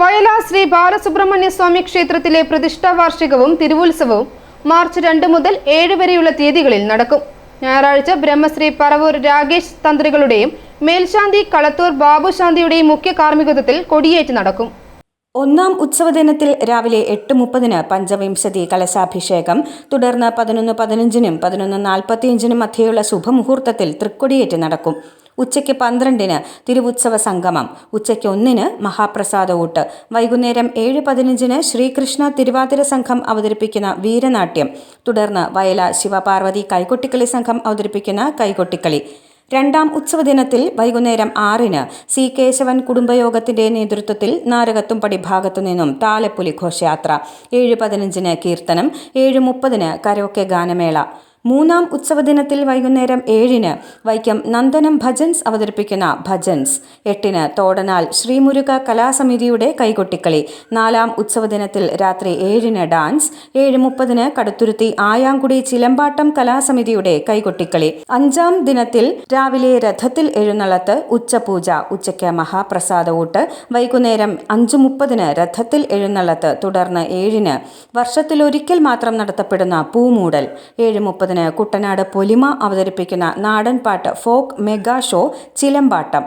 വയല ശ്രീ ബാലസുബ്രഹ്മണ്യ സ്വാമി ക്ഷേത്രത്തിലെ പ്രതിഷ്ഠാ വാർഷികവും തിരുവുത്സവവും മാർച്ച് രണ്ട് മുതൽ ഏഴ് വരെയുള്ള തീയതികളിൽ നടക്കും. ഞായറാഴ്ച ബ്രഹ്മശ്രീ പറവൂർ രാകേഷ് തന്ത്രികളുടെയും മേൽശാന്തി കളത്തൂർ ബാബുശാന്തിയുടെയും മുഖ്യ കാർമ്മികത്വത്തിൽ കൊടിയേറ്റ് നടക്കും. ഒന്നാം ഉത്സവദിനത്തിൽ രാവിലെ എട്ട് മുപ്പതിന് പഞ്ചവിംശതി കലശാഭിഷേകം തുടർന്ന് പതിനൊന്ന് പതിനഞ്ചിനും പതിനൊന്ന് നാൽപ്പത്തിയഞ്ചിനും മധ്യയുള്ള ശുഭമുഹൂർത്തത്തിൽ തൃക്കൊടിയേറ്റ് നടക്കും. ഉച്ചയ്ക്ക് പന്ത്രണ്ടിന് തിരുവുത്സവ സംഗമം. ഉച്ചയ്ക്ക് ഒന്നിന് മഹാപ്രസാദ ഊട്ട് വൈകുന്നേരം ഏഴ് പതിനഞ്ചിന് ശ്രീകൃഷ്ണ തിരുവാതിര സംഘം അവതരിപ്പിക്കുന്ന വീരനാട്യം. തുടർന്ന് വയല ശിവപാർവതി കൈകൊട്ടിക്കളി സംഘം അവതരിപ്പിക്കുന്ന കൈകൊട്ടിക്കളി. രണ്ടാം ഉത്സവ ദിനത്തിൽ വൈകുന്നേരം ആറിന് സി കേശവൻ കുടുംബയോഗത്തിന്റെ നേതൃത്വത്തിൽ നാരകത്തുംപടി ഭാഗത്തു നിന്നും താലപ്പൊലി ഘോഷയാത്ര. ഏഴ് പതിനഞ്ചിന് കീർത്തനം ഏഴ് മുപ്പതിന് കരോക്കെ ഗാനമേള. മൂന്നാം ഉത്സവദിനത്തിൽ വൈകുന്നേരം ഏഴിന് വൈക്കം നന്ദനം ഭജൻസ് അവതരിപ്പിക്കുന്ന ഭജൻസ്. എട്ടിന് തോടനാൽ ശ്രീമുരുക കലാസമിതിയുടെ കൈകൊട്ടിക്കളി. നാലാം ഉത്സവദിനത്തിൽ രാത്രി ഏഴിന് ഡാൻസ്. ഏഴ് മുപ്പതിന് കടുത്തുരുത്തി ആയാങ്കുടി ചിലമ്പാട്ടം കലാസമിതിയുടെ കൈകൊട്ടിക്കളി. അഞ്ചാം ദിനത്തിൽ രാവിലെ രഥത്തിൽ എഴുന്നള്ളത്ത് ഉച്ചപൂജ ഉച്ചയ്ക്ക് മഹാപ്രസാദ ഊട്ട്. വൈകുന്നേരം അഞ്ചു മുപ്പതിന് രഥത്തിൽ എഴുന്നള്ളത്ത് തുടർന്ന് ഏഴിന് വർഷത്തിലൊരിക്കൽ മാത്രം നടത്തപ്പെടുന്ന പൂമൂടൽ. ഏഴ് മുപ്പതിന് കുട്ടനാട് പൊലിമ അവതരിപ്പിക്കുന്ന നാടൻപാട്ട് ഫോക്ക് മെഗാ ഷോ ചിലമ്പാട്ടം.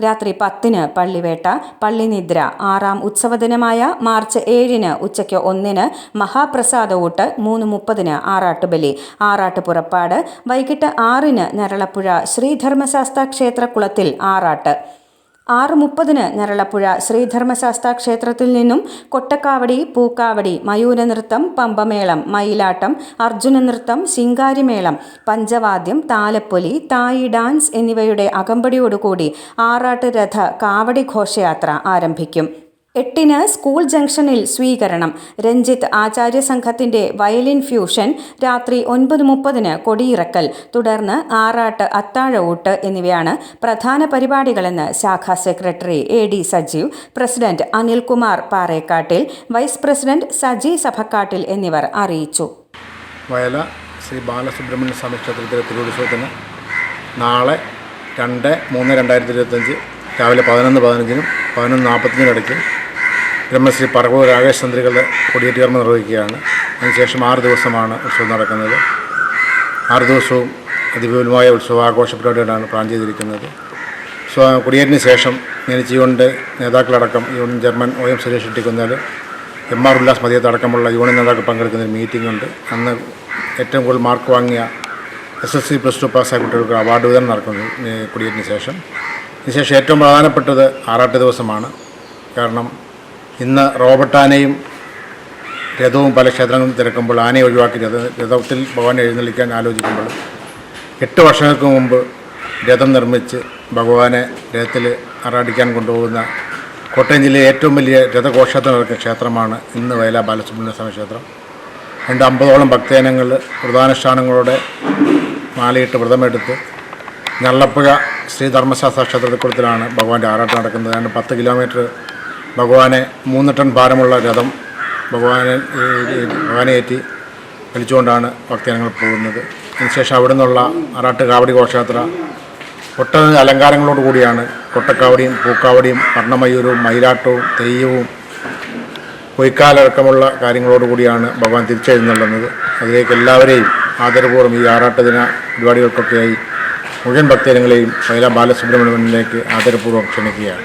രാത്രി പത്തിന് പള്ളിവേട്ട പള്ളിനിദ്ര ആറാം ഉത്സവദിനമായ മാർച്ച് ഏഴിന് ഉച്ചയ്ക്ക് ഒന്നിന് മഹാപ്രസാദ ഊട്ട് മൂന്ന് മുപ്പതിന് ആറാട്ടുബലി ആറാട്ട് പുറപ്പാട് വൈകിട്ട് ആറിന് നരളപ്പുഴ ശ്രീധർമ്മശാസ്ത്ര ക്ഷേത്രക്കുളത്തിൽ ആറാട്ട്. ആറ് മുപ്പതിന് ഞരളപ്പുഴ ശ്രീധർമ്മശാസ്ത്ര ക്ഷേത്രത്തിൽ നിന്നും കൊട്ടക്കാവടി പൂക്കാവടി മയൂരനൃത്തം പമ്പമേളം മയിലാട്ടം അർജുന നൃത്തം ശിങ്കാരിമേളം പഞ്ചവാദ്യം താലപ്പൊലി തായി ഡാൻസ് എന്നിവയുടെ അകമ്പടിയോടുകൂടി ആറാട്ട് രഥ കാവടി ഘോഷയാത്ര ആരംഭിക്കും. എട്ടിന് സ്കൂൾ ജംഗ്ഷനിൽ സ്വീകരണം. രഞ്ജിത്ത് ആചാര്യ സംഘത്തിന്റെ വയലിൻ ഫ്യൂഷൻ രാത്രി ഒൻപത് മുപ്പതിന് കൊടിയിറക്കൽ. തുടർന്ന് ആറാട്ട് അത്താഴവൂട്ട് എന്നിവയാണ് പ്രധാന പരിപാടികളെന്ന് ശാഖാ secretary A D Sajeev president Anilkumar Parekkattil vice president Saji Sabhakkattil എന്നിവർ അറിയിച്ചു. വയല ശ്രീ ബാലസുബ്രഹ്മണ്യ സ്വാമി ക്ഷേത്രത്തിലെ തിരുവുത്സവത്തിന് നാളെ രണ്ട് മൂന്ന് രണ്ടായിരത്തി ഇരുപത്തഞ്ച് രാവിലെ പതിനൊന്ന് പതിനഞ്ചിനും പതിനൊന്ന് നാൽപ്പത്തഞ്ചിനും ഇടയ്ക്ക് ബ്രഹ്മശ്രീ പറവൂർ രാകേഷ് തന്ത്രികളുടെ കൊടിയേറ്റ് കർമ്മം നിർവഹിക്കുകയാണ്. അതിനുശേഷം ആറ് ദിവസമാണ് ഉത്സവം നടക്കുന്നത്. ആറ് ദിവസവും അതിവിപുലമായ ഉത്സവാഘോഷ പരിപാടികളാണ് പ്ലാൻ ചെയ്തിരിക്കുന്നത്. സ്വ കൊടിയേറ്റിന് ശേഷം ജിയോണിന്റെ നേതാക്കളടക്കം union chairman O M Suresh Shettikunnal M R Ullas Mathiyath അടക്കമുള്ള യൂണിയൻ നേതാക്കൾ പങ്കെടുക്കുന്ന ഒരു മീറ്റിംഗ് ഉണ്ട് അന്ന് ഏറ്റവും കൂടുതൽ മാർക്ക് വാങ്ങിയ S S C plus two പാസ്സായ കുട്ടികൾക്ക് അവാർഡ് വിതരണം നടക്കുന്നു കൊടിയേറ്റിന് ശേഷം. ഇതിനുശേഷം ഏറ്റവും പ്രധാനപ്പെട്ടത് ആറാട്ട് ദിവസമാണ്. കാരണം ഇന്ന് റോബർട്ടാനയും രഥവും പല ക്ഷേത്രങ്ങളും തിരക്കുമ്പോൾ ആനയെ ഒഴിവാക്കി രഥ രഥത്തിൽ ഭഗവാനെ എഴുന്നള്ളിക്കാൻ ആലോചിക്കുമ്പോൾ എട്ട് വർഷങ്ങൾക്ക് മുമ്പ് രഥം നിർമ്മിച്ച് ഭഗവാനെ രഥത്തിൽ ആറാടിക്കാൻ കൊണ്ടുപോകുന്ന കോട്ടയം ജില്ലയിലെ ഏറ്റവും വലിയ രഥഘോഷത്തിന് നടക്കുന്ന ക്ഷേത്രമാണ് ഇന്ന് വയല ബാലസുബ്രഹ്മണ്യ സ്വാമി ക്ഷേത്രം. രണ്ട് അമ്പതോളം ഭക്തജനങ്ങൾ വ്രതാനുഷ്ഠാനങ്ങളോടെ മാലയിട്ട് വ്രതമെടുത്ത് ഞള്ളപ്പുഴ ശ്രീധർമ്മശാസ്ത്ര ക്ഷേത്രത്തിൽ കൂടുതലാണ് ഭഗവാന്റെ ആറാട്ട് നടക്കുന്നത്. ഏതാണ്ട് പത്ത് കിലോമീറ്റർ ഭഗവാനെ മൂന്ന് ടൺ ഭാരമുള്ള രഥം ഭഗവാനെ ഈ ഈ ഭഗവാനെ ഏറ്റി വലിച്ചുകൊണ്ടാണ് ഭക്തജനങ്ങൾ പോകുന്നത്. അതിനുശേഷം അവിടെ നിന്നുള്ള അറാട്ട് കാവടി ഘോഷയാത്ര ഒട്ടനവധി അലങ്കാരങ്ങളോട് കൂടിയാണ് കൊട്ടക്കാവടിയും പൂക്കാവടിയും വർണമയൂരവും മയിലാട്ടവും തെയ്യവും പൊയ്ക്കാലടക്കമുള്ള കാര്യങ്ങളോട് കൂടിയാണ് ഭഗവാൻ തിരിച്ചെഴുന്നള്ളുന്നത്. അതിലേക്ക് എല്ലാവരെയും ആദരപൂർവം ഈ ആറാട്ട് ദിന പരിപാടികൾക്കൊക്കെയായി മുഴുവൻ ഭക്തജനങ്ങളെയും പൈല ബാലസുബ്രഹ്മണ്യനിലേക്ക് ആദരപൂർവം ക്ഷണിക്കുകയാണ്.